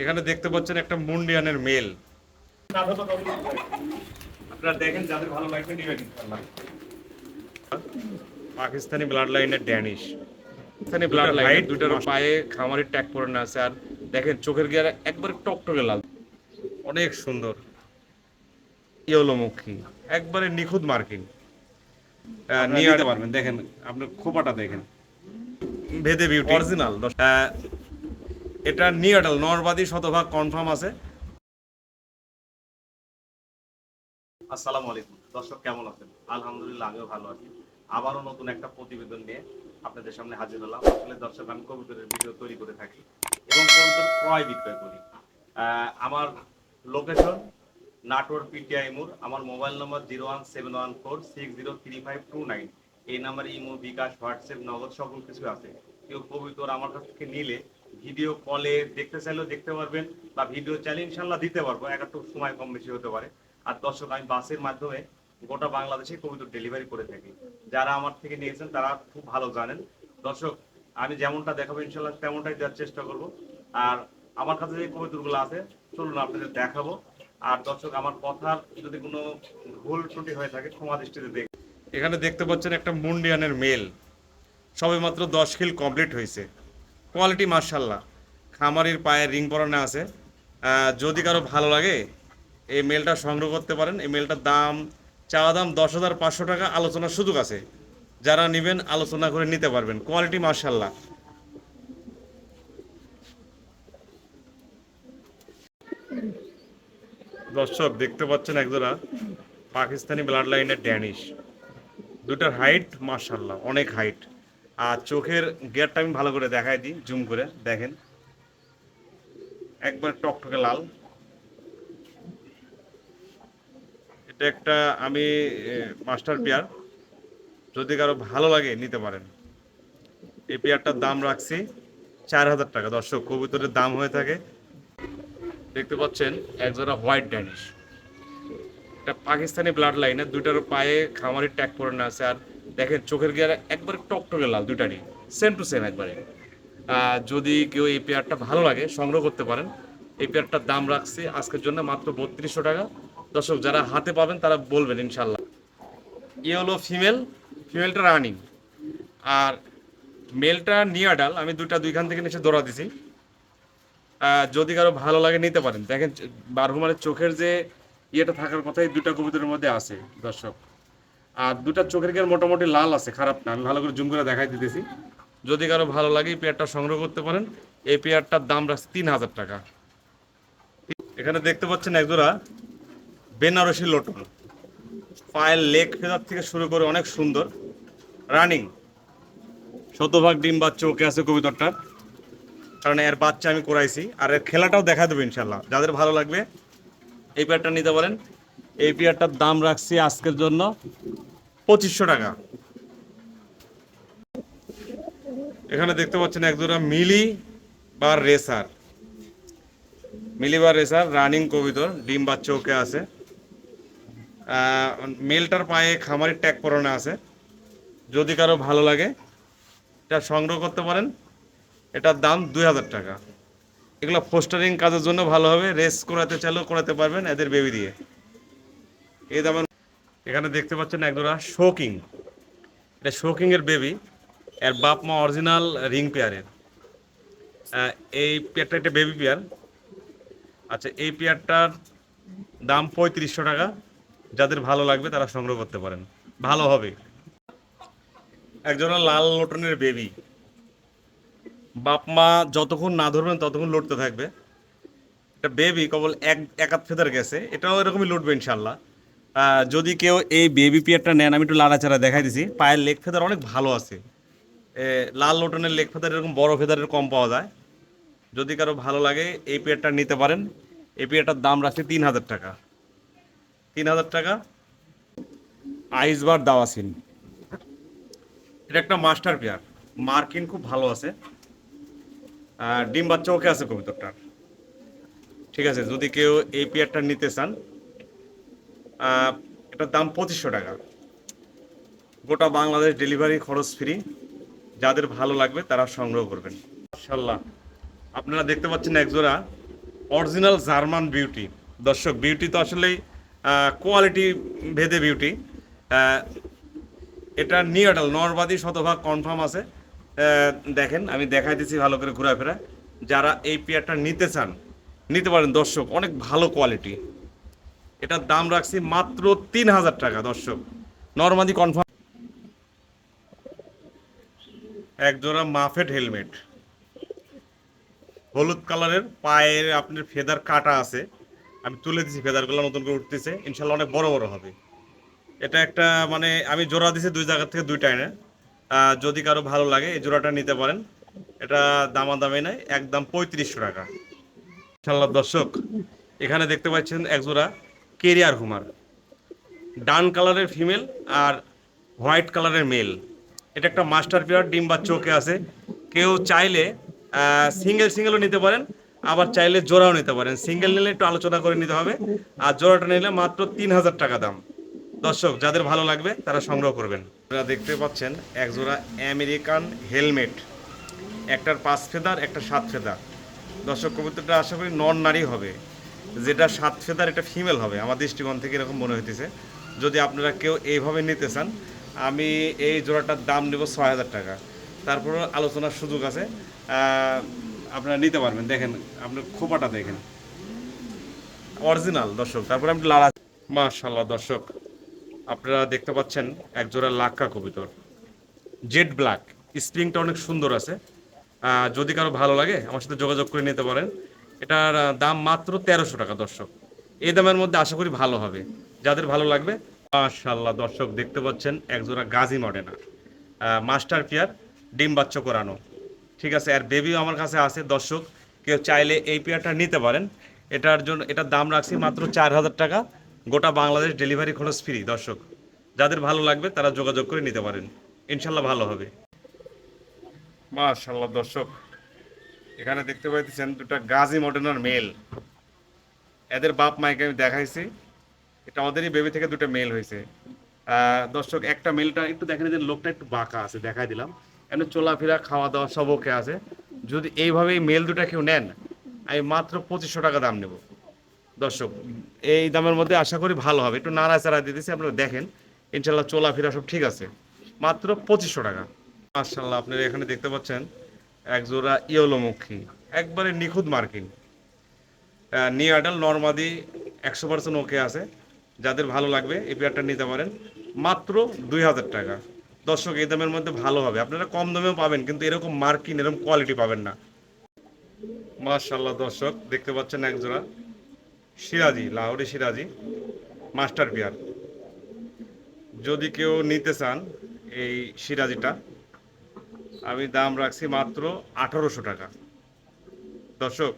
এখানে দেখতে পাচ্ছেন একটা মুন্ডিয়ানের মেল। আপনারা দেখেন যাদের ভালো লাগবে নিবেন। পাকিস্তানি ব্লাড লাইনের ড্যানিশ পাকিস্তানি ব্লাড লাইন দুটার পায়ে খামারের ট্যাগ পরে না আছে। আর দেখেন চোখের গিয়ার একবারে টকটকে লাল। অনেক সুন্দর। ইয়েলোমুখী। একবারে নিখুঁত মার্কিং নিয়ে পারবেন। দেখেন আপনার খোপাটা দেখেন। ভেদে বিউটি অরিজিনাল এটা নিয়াটাল নরবাদী শতভাগ কনফার্ম আছে। আসসালামু আলাইকুম দর্শক, কেমন আছেন? আলহামদুলিল্লাহ, আমিও ভালো আছি। আবারও নতুন একটা প্রতিবেদন নিয়ে আপনাদের সামনে হাজির হলাম। আসলে দর্শক, আমি কবুতরের ভিডিও তৈরি করে থাকি এবং কবুতর ক্রয় বিক্রয় করি। আমার লোকেশন নাটোর পিটিআই মোড়। আমার mobile number zero one seven one four six zero three five two nine. এই নাম্বারে ইমো, বিকাশ, হোয়াটসঅ্যাপ, নগদ সকল কিছু আছে। কেউ কবিতর আমার কাছ থেকে নিলে ভিডিও কলে দেখতে চাইলেও দেখতে পারবেন বা ভিডিও চাইলে ইনশাল্লাহ দিতে পারব। এক একটু সময় কম বেশি হতে পারে। আর দর্শক, আমি বাসের মাধ্যমে গোটা বাংলাদেশে কবিতর ডেলিভারি করে থাকি। যারা আমার থেকে নিয়েছেন তারা খুব ভালো জানেন। দর্শক, আমি যেমনটা দেখাবো ইনশাল্লাহ তেমনটাই দেওয়ার চেষ্টা করব। আর আমার কাছে যে কবিতরগুলো আছে, চলুন আপনাদের দেখাবো। আর দর্শক, আমার কথার যদি কোনো ভুল ত্রুটি হয়ে থাকে, ক্ষমা দৃষ্টিতে দেখ এখানে দেখতে পাচ্ছেন একটা মুন্ডিয়ানের মেল। সবে মাত্র দশ খিল কমপ্লিট হয়েছে। কোয়ালিটি মার্শাল্লাহ খামারির পায়ে রিং পরানো আছে। যদি কারও ভালো লাগে, এই মেলটা সংগ্রহ করতে পারেন। এই মেলটার দাম, চাওয়া দাম দশ হাজার পাঁচশো টাকা। আলোচনার সুযোগ আছে। যারা নেবেন, আলোচনা করে নিতে পারবেন। কোয়ালিটি মার্শাল্লাহ দর্শক, দেখতে পাচ্ছেন একজোড়া পাকিস্তানি ব্লাড লাইনের ড্যানিশ। দুটার হাইট মার্শাল্লাহ অনেক হাইট। আর চোখের গিয়ারটা আমি ভালো করে দেখাই দিই, জুম করে, দেখেন। একবার টকটকে লাল। এটা একটা আমি মাস্টার পেয়ার। যদি কারও ভালো লাগে, নিতে পারেন। এই পেয়ারটার দাম রাখছি চার হাজার টাকা। দর্শক, কবুতরের দাম হয়ে থাকে, দেখতে পাচ্ছেন, একজোড়া হোয়াইট ড্যানিশ। এটা পাকিস্তানি ব্লাড লাইনে দুইটার পায়ে খামারের ট্যাগ না আছে। আর দেখেন, চোখের গিয়ার একবারে টকটকে লাল দুইটারই। সেম টু সেম একবারে। যদি কেউ এই পেয়ারটা ভালো লাগে, সংগ্রহ করতে পারেন। এই পেয়ারটার দাম রাখছি আজকের জন্য মাত্র বত্রিশশো টাকা। দর্শক, যারা হাতে পাবেন, তারা বলবেন ইনশাল্লাহ ইয়ে হলো ফিমেল ফিমেলটা রানিং আর মেলটা নিয়াডাল আমি দুইটা দুইখান থেকে নিচে দৌড়া দিছি। যদি কারও ভালো লাগে, নিতে পারেন। দেখেন বারহুমারের চোখের যে ইয়েটা থাকার কথাই দুটা কবিতার মধ্যে আছে, দর্শক। আর দুটা চোখের গিয়ার মোটামুটি লাল আছে, খারাপ না, আমি ভালো করে জুম করে দেখাই দিতেছি। যদি কারও ভালো লাগে এই পেয়ারটা সংগ্রহ করতে পারেন। এই পেয়ারটার দাম রাখছে তিন হাজার টাকা। এখানে দেখতে পাচ্ছেন একজোড়া বেনারসি লোটন। পায়ের লেগ ফেদার থেকে শুরু করে অনেক সুন্দর। রানিং। শতভাগ ডিম বা চোখে আছে কবিতরটার কারণ এর বাচ্চা আমি করাইছি আর এর খেলাটাও দেখা দেবো ইনশাল্লাহ যাদের ভালো লাগবে, এই পেয়ারটা নিতে পারেন। এই পেয়ারটার দাম রাখছি আজকের জন্য পঁচিশশো টাকা। এখানে দেখতে পাচ্ছেন একজোড়া মিলি বা রেসার। মিলি বা রেসার, রানিং কবিতর, ডিম বাচ্চা ওকে আছে। মেলটার পায়ে খামারের ট্যাগ পরানো আছে। যদি কারও ভালো লাগে, এটা সংগ্রহ করতে পারেন। এটার দাম দুই হাজার টাকা। এগুলো পোস্টারিং কাজের জন্য ভালো হবে। রেস করাতে চাইলেও করাতে পারবেন এদের বেবি দিয়ে। এই দামের এখানে দেখতে পাচ্ছেন একজোড়া শোকিং। এটা শোকিং এর বেবি এর বাপ মা অরিজিনাল রিং পেয়ারের এই পেয়ারটা একটা বেবি পেয়ার আচ্ছা এই পেয়ারটার দাম পঁয়ত্রিশশো টাকা। যাদের ভালো লাগবে তারা সংগ্রহ করতে পারেন। ভালো হবে। একজোড়া লাল লোটনের বেবি বাপ মা যতক্ষণ না ধরবেন ততক্ষণ লড়তে থাকবে। এটা বেবি কেবল এক একাত ফেদার গেছে। এটাও এরকমই লুটবে ইনশাল্লাহ যদি কেউ এই বেবি পিয়ারটা নেন, আমি একটু লাড়াচাড়া দেখাই দিছি। পায়ের লেগ ফেদার অনেক ভালো আছে। লাল লোটনের লেগ ফেদার এরকম বড় ফেদারের কম পাওয়া যায়। যদি কারও ভালো লাগে, এই পেয়ারটা নিতে পারেন। এই পেয়ারটার দাম রাখছে তিন হাজার টাকা। তিন হাজার টাকা। আইসবার দাওয়াসিন এটা একটা মাস্টার পেয়ার মার্কিন খুব ভালো আছে। ডিম বাচ্চা ওকে আছে কবুতরটার। ঠিক আছে, যদি কেউ এই পেয়ারটা নিতে চান এটার দাম পঁচিশশো টাকা। গোটা বাংলাদেশ ডেলিভারি খরচ ফ্রি। যাদের ভালো লাগবে তারা সংগ্রহ করবেন। মাশাল্লাহ আপনারা দেখতে পাচ্ছেন একজোড়া অরিজিনাল জার্মান বিউটি। দর্শক, বিউটি তো আসলেই কোয়ালিটি ভেদে বিউটি। এটা নিউডাল নরবাদী শতভাগ কনফার্ম আছে। দেখেন, আমি দেখাই দিচ্ছি ভালো করে ঘোরাফেরা। যারা এই পেয়ারটা নিতে চান, নিতে পারেন দর্শক, অনেক ভালো কোয়ালিটি। এটার দাম রাখছি মাত্র তিন হাজার টাকা, দর্শক। নর্মালি কনফার্ম একজোড়া মাফেট হেলমেট হলুদ কালারের পায়ের আপনার ফেদার কাটা আছে। আমি তুলে দিছি, ফেদারগুলো নতুন করে উঠতেছে। ইনশাল্লাহ অনেক বড় বড় হবে। এটা একটা মানে আমি জোড়া দিছি দুই জায়গা থেকে দুইটা এনে। যদি কারও ভালো লাগে, এই জোড়াটা নিতে পারেন। এটা দামাদামি নাই, একদম পঁয়ত্রিশশো টাকা। ইনশাল্লাহ দর্শক, এখানে দেখতে পাচ্ছেন এক জোড়া কেরিয়ার হুমার ডান কালারের ফিমেল আর হোয়াইট কালারের মেল। এটা একটা মাস্টার পেয়ার ডিম বা চোখে আছে। কেউ চাইলে সিঙ্গেল সিঙ্গেলও নিতে পারেন, আবার চাইলে জোড়াও নিতে পারেন। সিঙ্গেল নিলে একটু আলোচনা করে নিতে হবে। আর জোড়াটা নিলে মাত্র তিন হাজার টাকা দাম। দর্শক, যাদের ভালো লাগবে, তারা সংগ্রহ করবেন। আপনারা দেখতে পাচ্ছেন, এক জোড়া আমেরিকান হেলমেট। একটার পাঁচ ফেদার, একটা সাত ফেদার। দর্শক, কবুতরটা আশা করি নন নারী হবে। যেটা সাত ফেদার, এটা ফিমেল হবে। আমার দৃষ্টিকোণ থেকে এরকম মনে হইতেছে। যদি আপনারা কেউ এইভাবে নিতে চান, আমি এই জোড়াটার দাম নেব ছয় হাজার টাকা। তারপর আলোচনার সুযোগ আছে। আপনারা নিতে পারবেন। দেখেন আপনার খোপাটা দেখেন। অরিজিনাল, দর্শক। তারপরে আমি লালা মাশাল্লাহ দর্শক। আপনারা দেখতে পাচ্ছেন এক জোড়া লাক্কা কবিতর। Jet black. স্প্রিংটা অনেক সুন্দর আছে। যদি কারও ভালো লাগে, আমার সাথে যোগাযোগ করে নিতে পারেন। এটার দাম মাত্র তেরোশো টাকা, দর্শক। এই দামের মধ্যে আশা করি ভালো হবে। যাদের ভালো লাগবে মাশাল্লাহ দর্শক দেখতে পাচ্ছেন একজোড়া গাজী মডেনা মাস্টার পিয়ার, ডিম বাচ্চা করানো। ঠিক আছে, আর বেবিও আমার কাছে আছে, দর্শক। কেউ চাইলে এই পেয়ারটা নিতে পারেন। এটার জন্য, এটার দাম রাখছি মাত্র চার হাজার টাকা। গোটা বাংলাদেশ ডেলিভারি খরচ ফ্রি, দর্শক। যাদের ভালো লাগবে, তারা যোগাযোগ করে নিতে পারেন। ইনশাল্লাহ ভালো হবে। মাশাল্লাহ দর্শক। এখানে দেখতে পাইতেছেন দুটা গাজী মডেনার মেল। এদের বাপ মাইকে আমি দেখাইছি। এটা আমাদেরই বেবি থেকে দুটো মেল হয়েছে। দর্শক, একটা মেলটা একটু দেখেন যে লোকটা একটু বাঁকা আছে, দেখাই দিলাম। এমনি চলাফেরা খাওয়া দাওয়া সব ওকে আছে। যদি এইভাবে এই মেল দুটা কেউ নেন, আমি মাত্র পঁচিশশো টাকা দাম নেব। দর্শক, এই দামের মধ্যে আশা করি ভালো হবে। একটু নাড়া নাড়াচাড়া দিতেছি আপনারা দেখেন। ইনশাল্লাহ চলাফেরা সব ঠিক আছে। মাত্র পঁচিশশো টাকা। মার্শাল্লাহ আপনারা এখানে দেখতে পাচ্ছেন এক জোড়া ইয়েলোমুখী, একবারে নিখুঁত মার্কিং। নিউ আডাল নর্মাদি, একশো পার্সেন্ট ওকে আছে। যাদের ভালো লাগবে, এই পেয়ারটা নিতে পারেন। মাত্র দুই হাজার টাকা। দর্শক, এই দামের মধ্যে ভালো হবে। আপনারা কম দামেও পাবেন, কিন্তু এরকম মার্কিং, এরকম কোয়ালিটি পাবেন না। মার্শাল্লাহ দর্শক, দেখতে পাচ্ছেন এক জোড়া সিরাজি, লাহোরি সিরাজি, মাস্টার পেয়ার। যদি কেউ নিতে চান এই সিরাজিটা আমি দাম রাখছি মাত্র আঠারোশো টাকা। দর্শক